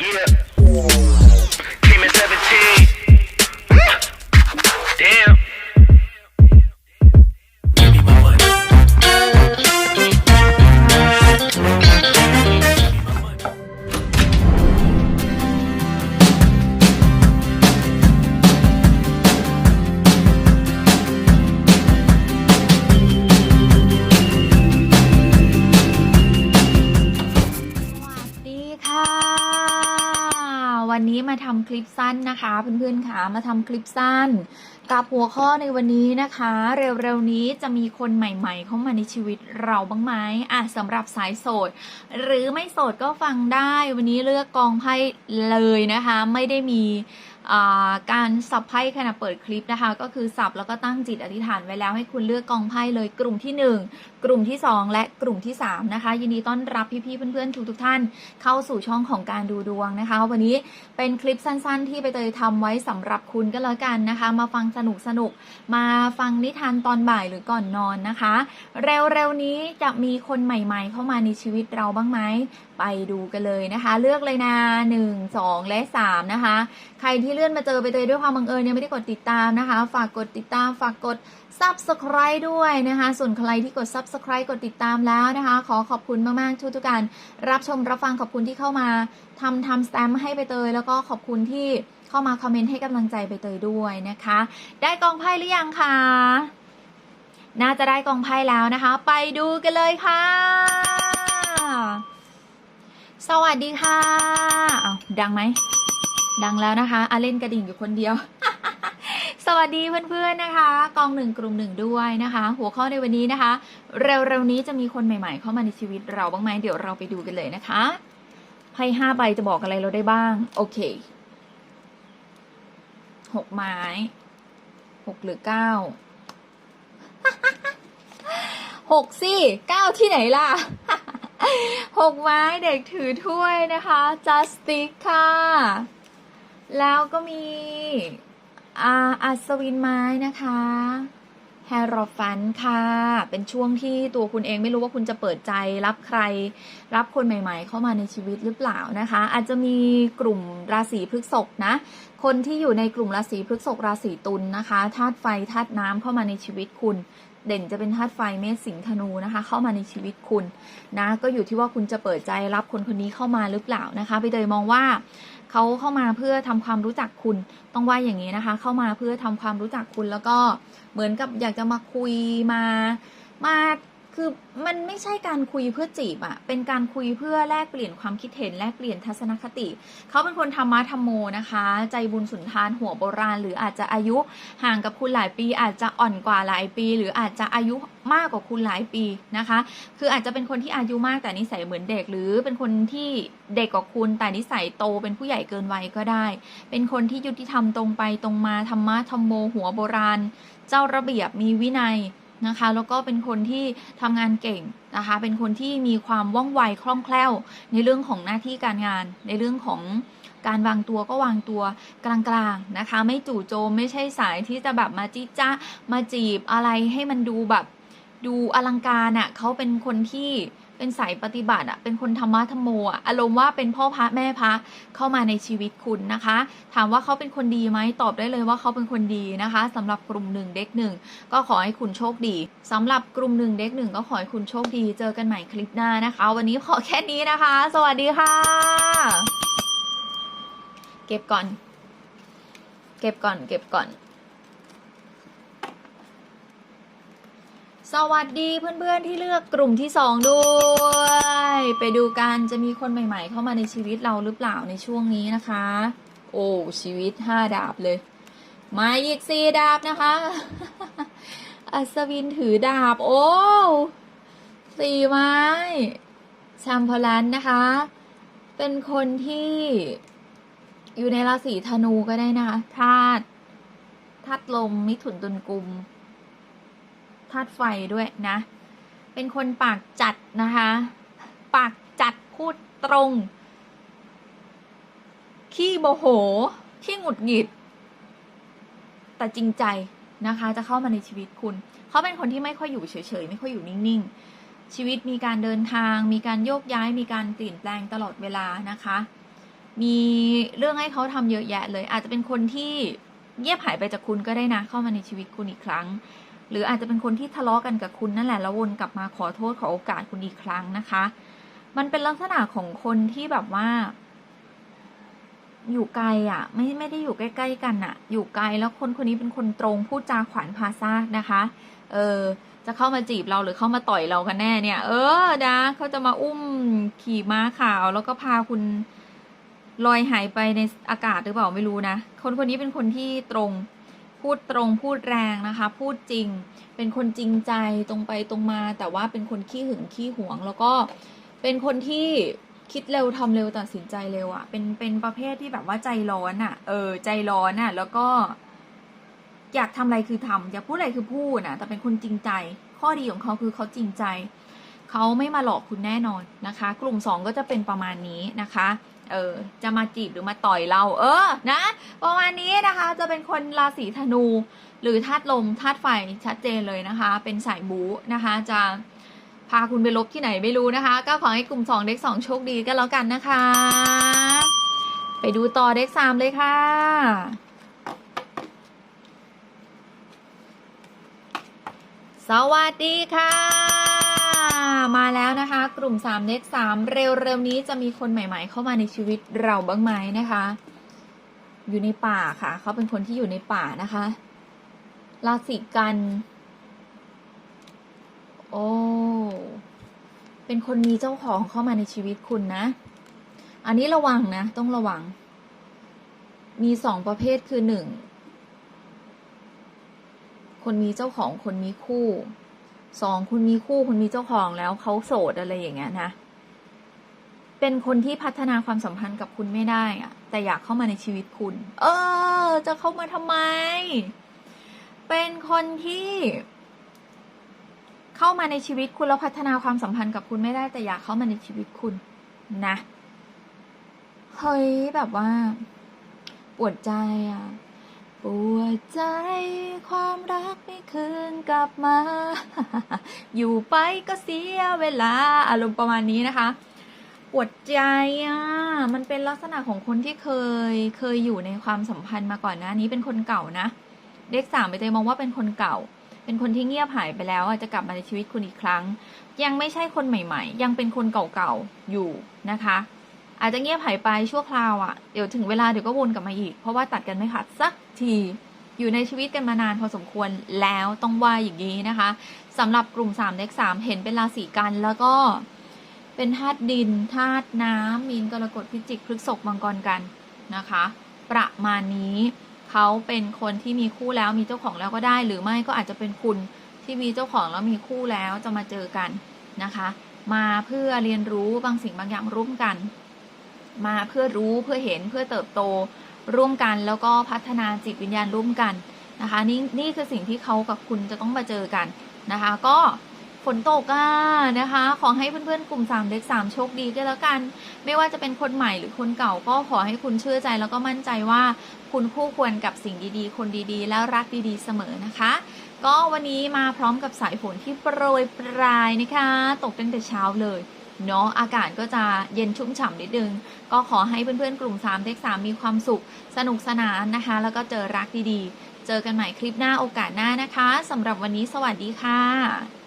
Yeah. วันนี้มาทำคลิปสั้นนะคะเพื่อนๆค่ะมาทำคลิปสั้น กับหัวข้อในวันนี้นะคะ เร็วๆนี้จะมีคนใหม่ ๆ เข้ามาในชีวิตเราบ้างไหมอะสำหรับสายโสด หรือไม่โสดก็ฟังได้ วันนี้เลือกกองไพ่เลยนะคะ ไม่ได้มี การสับไพ่ขณะเปิดคลิปนะคะ ก็คือสับแล้วก็ตั้งจิตอธิษฐานไว้แล้วให้คุณเลือกกองไพ่เลยกลุ่มที่หนึ่งกลุ่มที่ 2 และกลุ่มที่ 3 นะคะ ยินดีต้อนรับพี่ๆเพื่อนๆทุกๆท่านเข้าสู่ช่องของการดูดวงนะคะ วันนี้เป็นคลิปสั้นๆ ที่ไปเตยทำไว้สำหรับคุณก็แล้วกันนะคะ มาฟังสนุกๆมาฟังนิทานตอนบ่ายหรือก่อนนอนนะคะ เร็วๆนี้จะมีคนใหม่ ๆ เข้ามาในชีวิตเราบ้างไหม ไปดูกันเลยนะคะ เลือกเลยนะ1 2 และ 3 นะคะ ใครที่เลื่อนมาเจอไปเตยด้วยความบังเอิญยังไม่ได้กดติดตามนะคะ ฝากกดติดตามฝากกด subscribe ด้วยนะคะ ส่วนใครที่กด subscribe กดติดตามแล้วนะคะ ขอขอบคุณมากๆทุกๆการรับชมรับฟังขอบคุณที่เข้ามาทำทำสแตมให้ไปเตยแล้วก็ขอบคุณที่เข้ามาคอมเมนต์ให้กำลังใจไปเตยด้วยนะคะ ได้กองไพ่หรือยังคะน่าจะได้กองไพ่แล้วนะคะ ไปดูกันเลยค่ะ สวัสดีค่ะเอ้าดังไหม ดังแล้วนะคะอาเล่นกระดิ่งอยู่คนเดียว สวัสดีเพื่อนๆนะคะ กองหนึ่งกลุ่มหนึ่งด้วยนะคะ หัวข้อในวันนี้นะคะ เร็วๆนี้จะมีคนใหม่ๆ เข้ามาในชีวิตเราบ้างไหมเดี๋ยวเราไปดูกันเลยนะคะไพ่ห้าใบจะบอกอะไรเราได้บ้าง โอเคหกไม้หกหรือเก้าหกสิเก้าที่ไหนล่ะ หกไม้เด็กถือถ้วยนะคะ justice ค่ะ แล้วก็มีอาอัศวินไม้นะคะแฮร์รอฟันค่ะ เป็นช่วงที่ตัวคุณเองไม่รู้ว่าคุณจะเปิดใจรับใคร รับคนใหม่ ๆ เข้ามาในชีวิตหรือเปล่านะคะ อาจจะมีกลุ่มราศีพฤษภนะ คนที่อยู่ในกลุ่มราศีพฤษภราศีตุลนะคะธาตุไฟธาตุน้ำเข้ามาในชีวิตคุณ เด่นจะเป็นธาตุไฟเมษสิงห์ธนูนะคะ เข้ามาในชีวิตคุณนะก็อยู่ที่ว่าคุณจะเปิดใจรับคนคนนี้เข้ามาหรือเปล่านะคะไปเดยมองว่าเขาเข้ามาเพื่อทำความรู้จักคุณต้องว่าอย่างนี้นะคะ เข้ามาเพื่อทำความรู้จักคุณแล้วก็เหมือนกับอยากจะมาคุยมามา คือมันไม่ใช่การคุยเพื่อจีบอะเป็นการคุยเพื่อแลกเปลี่ยนความคิดเห็นแลกเปลี่ยนทัศนคติ เขาเป็นคนธรรมะธรรมโมนะคะ ใจบุญสุนทานหัวโบราณ หรืออาจจะอายุห่างกับคุณหลายปี อาจจะอ่อนกว่าหลายปี หรืออาจจะอายุมากกว่าคุณหลายปีนะคะ คืออาจจะเป็นคนที่อายุมากแต่นิสัยเหมือนเด็ก หรือเป็นคนที่เด็กกว่าคุณแต่นิสัยโตเป็นผู้ใหญ่เกินวัยก็ได้ เป็นคนที่ยุติธรรมตรงไปตรงมาธรรมะธรรมโมหัวโบราณ เจ้าระเบียบมีวินัย นะคะ แล้วก็เป็นคนที่ทำงานเก่งนะคะ เป็นคนที่มีความว่องไวคล่องแคล่ว ในเรื่องของหน้าที่การงาน ในเรื่องของการวางตัวก็วางตัวกลางๆนะคะ ไม่จู่โจมไม่ใช่สายที่จะแบบมาจิจ้ามาจีบอะไรให้มันดูแบบดูอลังการอะ่ะเขาเป็นคนที่ เป็นสายปฏิบัติอะ่ะเป็นคนธรรมะธรรมโมอะ่ะอารมณ์ว่าเป็นพ่อพระแม่พระเข้ามาในชีวิตคุณนะคะ ถามว่าเขาเป็นคนดีไหมตอบได้เลยว่าเขาเป็นคนดีนะคะสำหรับกลุ่มหนึ่งเด็กหนึ่งก็ขอให้คุณโชคดีสำหรับกลุ่มหนึ่งเด็กหนึ่งก็ขอให้คุณโชคดี เจอกันใหม่คลิปหน้านะคะ วันนี้ขอแค่นี้นะคะ สวัสดีค่ะ เก็บก่อน เก็บก่อน เก็บก่อน สวัสดีเพื่อนๆที่เลือกกลุ่มที่สองด้วย ไปดูกันจะมีคนใหม่ๆ เข้ามาในชีวิตเราหรือเปล่าในช่วงนี้นะคะ โอ้ชีวิตห้าดาบเลย มาอีกสี่ดาบนะคะ อัศวินถือดาบ โอ้สี่ไม้ชัมพลันนะคะ เป็นคนที่อยู่ในราศีธนูก็ได้นะคะธาตุธาตุลมมิถุนตุลกุม ธาตุไฟด้วยนะ เป็นคนปากจัดนะคะ ปากจัดพูดตรง ขี้โมโห ขี้หงุดหงิด แต่จริงใจนะคะ จะเข้ามาในชีวิตคุณ เขาเป็นคนที่ไม่ค่อยอยู่เฉยๆ ไม่ค่อยอยู่นิ่งๆ ชีวิตมีการเดินทาง มีการโยกย้าย มีการเปลี่ยนแปลงตลอดเวลานะคะ มีเรื่องให้เขาทำเยอะแยะเลย อาจจะเป็นคนที่เงียบหายไปจากคุณก็ได้นะ เข้ามาในชีวิตคุณอีกครั้ง หรืออาจจะเป็นคนที่ทะเลาะกันกับคุณนั่นแหละแล้ววนกลับมาขอโทษขอโอกาสคุณอีกครั้งนะคะ มันเป็นลักษณะของคนที่แบบว่า อยู่ไกลอะ่ะ ไม่ไม่ได้อยู่ใกล้ ๆ กันอะ่ะ อยู่ไกลแล้วคนคนนี้เป็นคนตรงพูดจาขวานพาซากนะคะ เออจะเข้ามาจีบเราหรือเข้ามาต่อยเรากันแน่เนี่ย เออนะเขาจะมาอุ้มขี่ม้าขาว แล้วก็พาคุณลอยหายไปในอากาศหรือเปล่าไม่รู้นะ คนคนนี้เป็นคนที่ตรง พูดตรงพูดแรงนะคะ พูดจริง เป็นคนจริงใจตรงไปตรงมา แต่ว่าเป็นคนขี้หึงขี้หวง แล้วก็เป็นคนที่คิดเร็วทำเร็วตัดสินใจเร็วอะ่ะ เป็นเป็นประเภทที่แบบว่าใจร้อนอะ่ะ เออ ใจร้อนอะ่ะ แล้วก็ อยากทำอะไรคือทำอยากพูดอะไรคือพูดนะแต่เป็นคนจริงใจ ข้อดีของเขาคือเขาจริงใจเขาไม่มาหลอกคุณแน่นอนนะคะ กลุ่มสองก็จะเป็นประมาณนี้นะคะ เออ จะมาจีบหรือมาต่อยเรา เออ นะ ประมาณนี้นะคะ จะเป็นคนราศีธนู หรือธาตุลมธาตุไฟชัดเจนเลยนะคะ เป็นสายบูนะคะ จะพาคุณไปลบที่ไหนไม่รู้นะคะ ก็ขอให้กลุ่มสองเด็กสองโชคดีกันแล้วกันนะคะ ไปดูต่อเด็กสามเลยค่ะสวัสดีค่ะ มาแล้วนะคะ กลุ่ม3เด็ก3เร็วๆนี้จะมีคนใหม่ๆ เข้ามาในชีวิตเราบ้างไหมนะคะ อยู่ในป่าค่ะ เขาเป็นคนที่อยู่ในป่านะคะราศีกัน โอ้เป็นคนมีเจ้าของเข้ามาในชีวิตคุณนะ อันนี้ระวังนะ ต้องระวัง มีสองประเภทคือหนึ่งคนมีเจ้าของคนมีคู่ สองคุณมีคู่คุณมีเจ้าของแล้วเขาโสดอะไรอย่างเงี้ยนะ เป็นคนที่พัฒนาความสัมพันธ์กับคุณไม่ได้อะแต่อยากเข้ามาในชีวิตคุณ เออ จะเข้ามาทำไม เป็นคนที่ เข้ามาในชีวิตคุณแล้วพัฒนาความสัมพันธ์กับคุณไม่ได้ แต่อยากเข้ามาในชีวิตคุณนะเฮ้ยแบบว่า ปวดใจอะ ปวดใจความรักไม่คืนกลับมา อยู่ไปก็เสียเวลาอารมณ์ประมาณนี้นะคะ ปวดใจอะมันเป็นลักษณะของคนที่เคยเคยอยู่ในความสัมพันธ์มาก่อนหนะนี้เป็นคนเก่านะ เด็กสามไปเตยมองว่าเป็นคนเก่า เป็นคนที่เงียบหายไปแล้วอะจะกลับมาในชีวิตคุณอีกครั้ง ยังไม่ใช่คนใหม่ ๆ ยังเป็นคนเก่าๆอยู่นะคะ อาจจะเงียบหายไปชั่วคราวอะ่ะเดี๋ยวถึงเวลาเดี๋ยวก็วนกลับมาอีก เพราะว่าตัดกันไม่ขาดสักทีอยู่ในชีวิตกันมานานพอสมควรแล้วต้องว่าอย่างนี้นะคะสำหรับกลุ่ม3เด็ก3เห็นเป็นราศีกันแล้วก็เป็นธาตุดินธาตุน้ำมีนกรกฎพิจิกพฤษภมังกรกันนะคะ ประมาณนี้เขาเป็นคนที่มีคู่แล้วมีเจ้าของแล้วก็ได้ หรือไม่ก็อาจจะเป็นคุณที่มีเจ้าของแล้วมีคู่แล้วจะมาเจอกันนะคะ มาเพื่อเรียนรู้บางสิ่งบางอย่างร่วมกัน มาเพื่อรู้เพื่อเห็นเพื่อเติบโตร่วมกัน แล้วก็พัฒนาจิตวิญญาณร่วมกันนะคะนี่นี่คือสิ่งที่เขากับคุณจะต้องมาเจอกันนะคะ ก็ฝนตกอะนะคะ ขอให้เพื่อนๆ กลุ่ม3เด็ก3โชคดีก็แล้วกัน ไม่ว่าจะเป็นคนใหม่หรือคนเก่าก็ขอให้คุณเชื่อใจแล้วก็มั่นใจว่าคุณคู่ควรกับสิ่งดีๆ คนดีๆ แล้วรักดีๆ เสมอนะคะ ก็วันนี้มาพร้อมกับสายฝนที่โปรยปลายนะคะ ตกตั้งแต่เช้าเลย เนาะอากาศก็จะเย็นชุ่มฉ่ำนิดนึง ก็ขอให้เพื่อนๆ กลุ่ม3เด็ก3มีความสุข สนุกสนานนะคะ แล้วก็เจอรักดีๆ เจอกันใหม่คลิปหน้าโอกาสหน้านะคะสำหรับวันนี้สวัสดีค่ะ